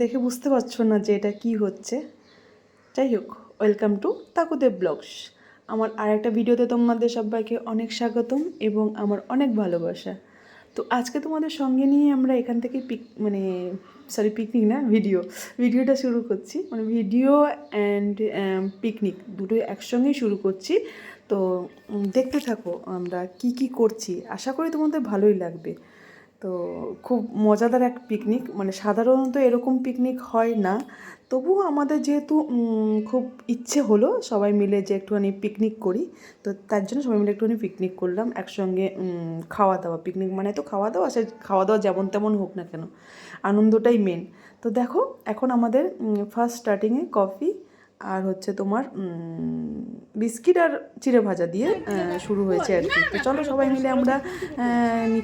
দেখে বুঝতে পারছ না যে এটা কি হচ্ছে। যাই হোক ওয়েলকাম টু তাকুদেব ব্লগস আমার আর একটা ভিডিওতে তোমাদের সবাইকে অনেক স্বাগতম এবং আমার অনেক ভালোবাসা। তো আজকে তোমাদের সঙ্গে নিয়ে আমরা এখান থেকে পিক মানে সরি পিকনিক না ভিডিও ভিডিওটা শুরু করছি। মানে ভিডিও অ্যান্ড পিকনিক দুটোই একসঙ্গেই শুরু করছি। তো দেখতে থাকো আমরা কি কি করছি। আশা করি তোমাদের ভালোই লাগবে। তো খুব মজাদার এক পিকনিক মানে সাধারণত এরকম পিকনিক হয় না। তবুও আমাদের যেহেতু খুব ইচ্ছে হলো সবাই মিলে যে একটুখানি পিকনিক করি, তো তার জন্য সবাই মিলে একটুখানি পিকনিক করলাম, একসঙ্গে খাওয়া দাওয়া। পিকনিক মানে তো খাওয়া দাওয়া, সে খাওয়া দাওয়া যেমন তেমন হোক না কেন, আনন্দটাই মেন তো দেখো, এখন আমাদের ফার্স্ট স্টার্টিংয়ে কফি আর হচ্ছে তোমার বিস্কিট আর চিড়ে ভাজা দিয়ে শুরু হয়েছে আর কি। তো চলো সবাই মিলে আমরা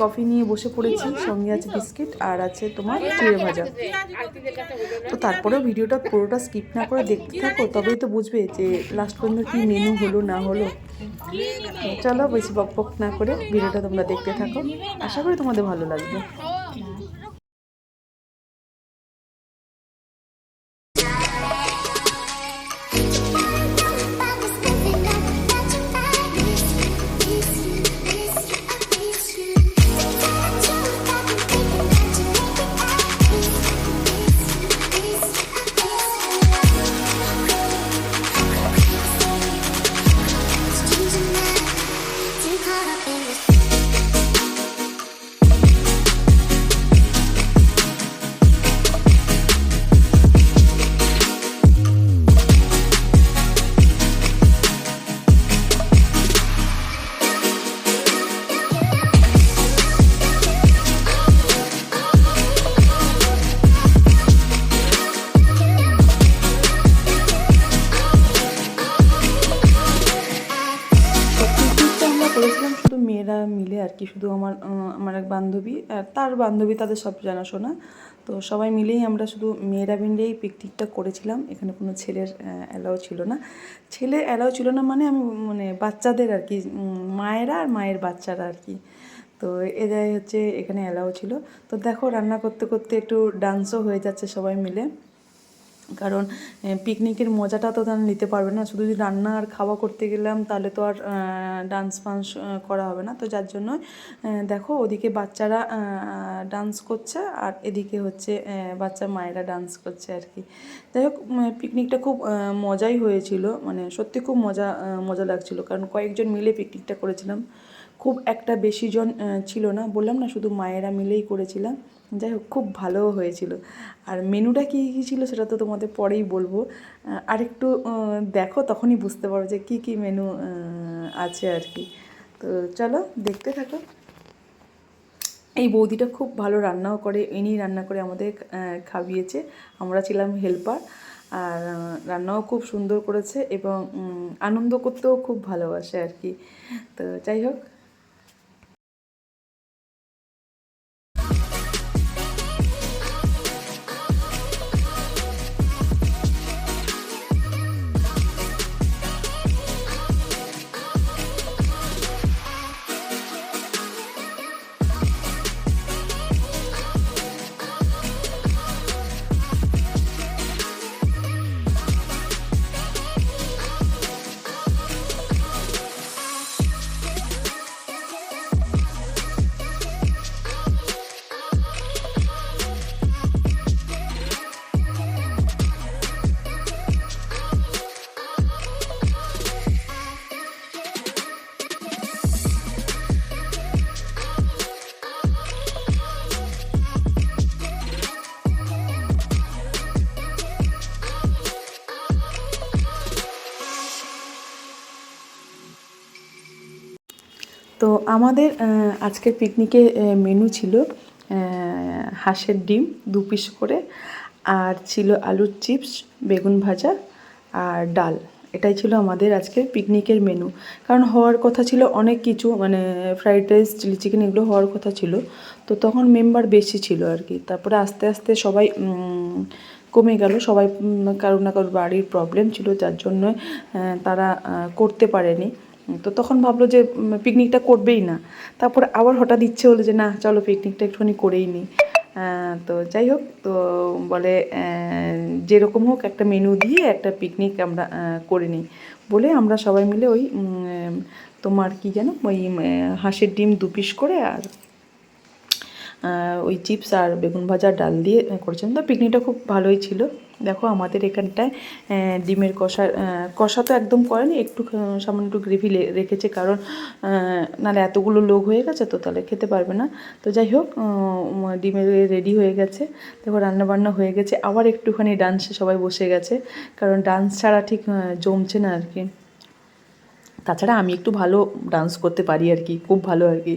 কফি নিয়ে বসে পড়েছি। সঙ্গে আছে বিস্কিট আর আছে তোমার চিড়ে ভাজা। তো তারপরেও ভিডিওটা পুরোটা স্কিপ না করে দেখতে থাকো তবেই তো বুঝবে যে লাস্ট পর্যন্ত কী মেনু হলো না হলো। চলো বেশি বক বক না করে ভিডিওটা তোমরা দেখতে থাকো। আশা করি তোমাদের ভালো লাগবে। কি শুধু আমার আমার এক বান্ধবী আর তার বান্ধবী তাদের সব জানাশোনা। তো সবাই মিলেই আমরা শুধু মেয়েরা মিলেই পিকনিকটা করেছিলাম। এখানে কোনো ছেলের অ্যালাও ছিল না। ছেলে অ্যালাও ছিল না মানে আমি মানে বাচ্চাদের আর কি মায়েরা আর মায়ের বাচ্চারা আর কি। তো এরাই হচ্ছে এখানে অ্যালাও ছিল। তো দেখো রান্না করতে করতে একটু ডান্সও হয়ে যাচ্ছে সবাই মিলে। কারণ পিকনিকের মজাটা তো তারা নিতে পারবে না। শুধু যদি রান্না আর খাওয়া করতে গেলাম, তাহলে তো আর ডান্স ফান্স করা হবে না। তো যার জন্য দেখো, ওদিকে বাচ্চারা ডান্স করছে আর এদিকে হচ্ছে বাচ্চা মায়েরা ডান্স করছে আর কি। যাই হোক পিকনিকটা খুব মজাই হয়েছিল। মানে সত্যি খুব মজা মজা লাগছিল। কারণ কয়েকজন মিলে পিকনিকটা করেছিলাম। খুব একটা বেশি জন ছিল না। বললাম না শুধু মায়েরা মিলেই করেছিলাম। যাই হোক খুব ভালোও হয়েছিল। আর মেনুটা কী কী ছিল সেটা তো তোমাদের পরেই বলব। আহ, আরেকটু দেখো তখনই বুঝতে পারো যে কী কী মেনু আছে আর কি। তো চলো দেখতে থাকো। এই বৌদিটা খুব ভালো রান্নাও করে ইনি রান্না করে আমাদের আহ, খাইয়েছে। আমরা ছিলাম হেল্পার। আর রান্নাও খুব সুন্দর করেছে এবং আনন্দ করতেও খুব ভালোবাসে আর কি। তো যাই হোক তো আমাদের আজকের পিকনিকে মেনু ছিল হাঁসের ডিম দু পিস করে, আর ছিল আলুর চিপস বেগুন ভাজা আর ডাল। এটাই ছিল আমাদের আজকের পিকনিকের মেনু কারণ হওয়ার কথা ছিল অনেক কিছু মানে ফ্রাইড রাইস চিলি চিকেন এগুলো হওয়ার কথা ছিল। তো তখন মেম্বার বেশি ছিল আর কি। তারপরে আস্তে আস্তে সবাই কমে গেল। সবাই কারও না কারোর বাড়ির প্রবলেম ছিল, যার জন্য তারা করতে পারেনি। তো তখন ভাবলো যে পিকনিকটা করবেই না। তারপর আবার হঠাৎ ইচ্ছে হলো যে, না, চলো পিকনিকটা একটুখানি করেই নিই তো যাই হোক, তো বলে যেরকম হোক একটা মেনু দিয়ে একটা পিকনিক আমরা করে নিই। বলে আমরা সবাই মিলে ওই তোমার কি যেন, ওই হাঁসের ডিম দু পিস করে আর ওই চিপস আর বেগুন ভাজা ডাল দিয়ে করেছিলাম। তো পিকনিকটা খুব ভালোই ছিল। দেখো আমাদের এখানটায় ডিমের কষা কষা তো একদম করেনি, একটু সামান্য একটু গ্রেভি রেখেছে কারণ নাহলে এতগুলো লোক হয়ে গেছে তো তাহলে খেতে পারবে না। তো যাই হোক ডিমের রেডি হয়ে গেছে। দেখো রান্নাবান্না হয়ে গেছে, আবার একটুখানি ডান্সে সবাই বসে গেছে, কারণ ডান্স ছাড়া ঠিক জমছে না আর কি। তাছাড়া আমি একটু ভালো ডান্স করতে পারি আর কি, খুব ভালো আর কি।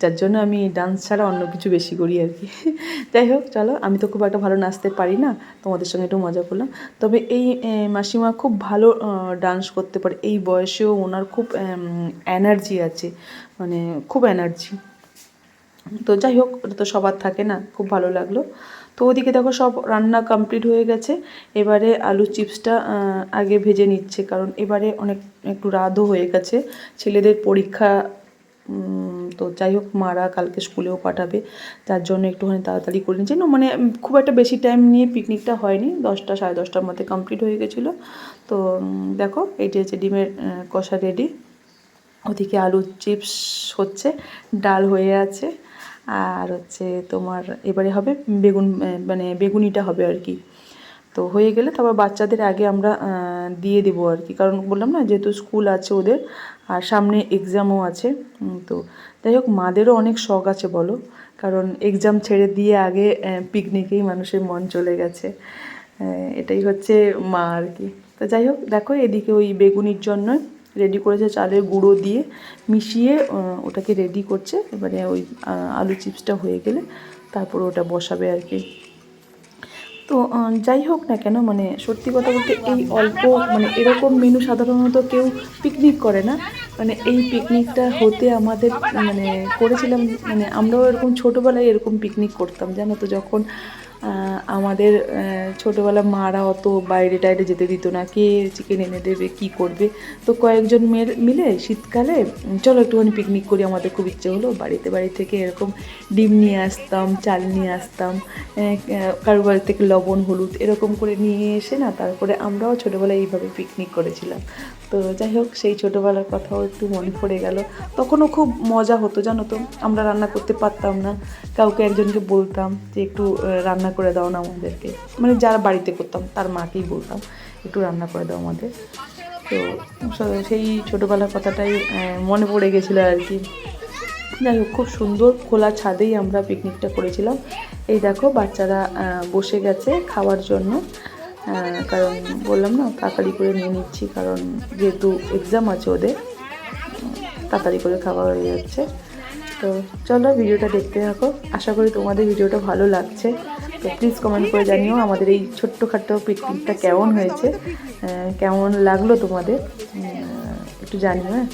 যার জন্য আমি ডান্স ছাড়া অন্য কিছু বেশি করি আর কি। যাই হোক, চলো, আমি তো খুব একটা ভালো নাচতে পারি না, তোমাদের সঙ্গে একটু মজা করলাম। তবে এই মাসিমা খুব ভালো ডান্স করতে পারে। এই বয়সেও ওনার খুব এনার্জি আছে মানে খুব এনার্জি তো যাই হোক ওটা তো সবার থাকে না, খুব ভালো লাগল। তো ওদিকে দেখো সব রান্না কমপ্লিট হয়ে গেছে। এবারে আলু চিপসটা আগে ভেজে নিচ্ছে, কারণ এবারে অনেক, একটু রাতও হয়ে গেছে। ছেলেদের পরীক্ষা তো যাই হোক, মারা কালকে স্কুলেও পাঠাবে। তার জন্য একটুখানি তাড়াতাড়ি করে নিচ্ছে। না মানে খুব একটা বেশি টাইম নিয়ে পিকনিকটা হয়নি। দশটা, সাড়ে দশটার মধ্যে কমপ্লিট হয়ে গেছিল। তো দেখো এইটি হচ্ছে ডিমের কষা রেডি ওদিকে আলু চিপস হচ্ছে, ডাল হয়ে আছে। আর হচ্ছে তোমার এবারে হবে বেগুন মানে বেগুনিটা হবে আর কি। তো হয়ে গেলে তারপর বাচ্চাদের আগে আমরা দিয়ে দেবো আর কি। কারণ বললাম না, যেহেতু স্কুল আছে ওদের, আর সামনে এক্সামও আছে তো যাই হোক, মাদেরও অনেক শখ আছে বলো। কারণ এক্সাম ছেড়ে দিয়ে আগে পিকনিকেই মানুষের মন চলে গেছে। এটাই হচ্ছে মা আর কি। তো যাই হোক, দেখো এদিকে ওই বেগুনির জন্য রেডি করেছে চালের গুঁড়ো দিয়ে, মিশিয়ে ওটাকে রেডি করছে। এবারে ওই আলু চিপসটা হয়ে গেলে তারপর ওটা বসাবে আর কি। তো যাই হোক না কেন মানে সত্যি কথা বলতে এই অল্প মানে এরকম মেনু সাধারণত কেউ পিকনিক করে না। মানে এই পিকনিকটা হতে আমাদের মানে করেছিলাম মানে আমরাও এরকম ছোটোবেলায় এরকম পিকনিক করতাম, জানো তো, যখন আমাদের ছোটোবেলা মারা অত বাইরে টাইরে যেতে দিত না, কে চিকেন এনে দেবে, কী করবে। তো কয়েকজন মেয়ের মিলে শীতকালে চলো একটুখানি পিকনিক করি, আমাদের খুব ইচ্ছে হলো। বাড়িতে বাড়ি থেকে এরকম ডিম নিয়ে আসতাম, চাল নিয়ে আসতাম কারও বাড়ি থেকে লবণ, হলুদ এরকম করে নিয়ে এসে না, তারপরে আমরাও ছোটোবেলায় এইভাবে পিকনিক করেছিলাম। তো যাই হোক, সেই ছোটোবেলার কথাও একটু মনে পড়ে গেল। তখনও খুব মজা হতো, জানো তো? আমরা রান্না করতে পারতাম না। কাউকে একজনকে বলতাম যে, একটু রান্না করে দাও না আমাদেরকে। মানে যারা বাড়িতে করতাম, তার মাকেই বলতাম, একটু রান্না করে দাও আমাদের। তো সেই ছোটোবেলার কথাটাই মনে পড়ে গেছিল আর কি। যাই হোক, খুব সুন্দর খোলা ছাদেই আমরা পিকনিকটা করেছিলাম। এই দেখো, বাচ্চারা বসে গেছে খাওয়ার জন্য। কারণ বললাম না, তাড়াতাড়ি করে নিয়ে নিচ্ছি, কারণ যেহেতু এক্সাম আছে ওদের, তাড়াতাড়ি করে খাওয়া হয়ে যাচ্ছে। তো চলো ভিডিওটা দেখতে থাকো। আশা করি তোমাদের ভিডিওটা ভালো লাগছে। তো প্লিজ কমেন্ট করে জানিও আমাদের এই ছোট্টখাট্ট পিকনিকটা কেমন হয়েছে কেমন লাগল তোমাদের একটু জানিও হ্যাঁ।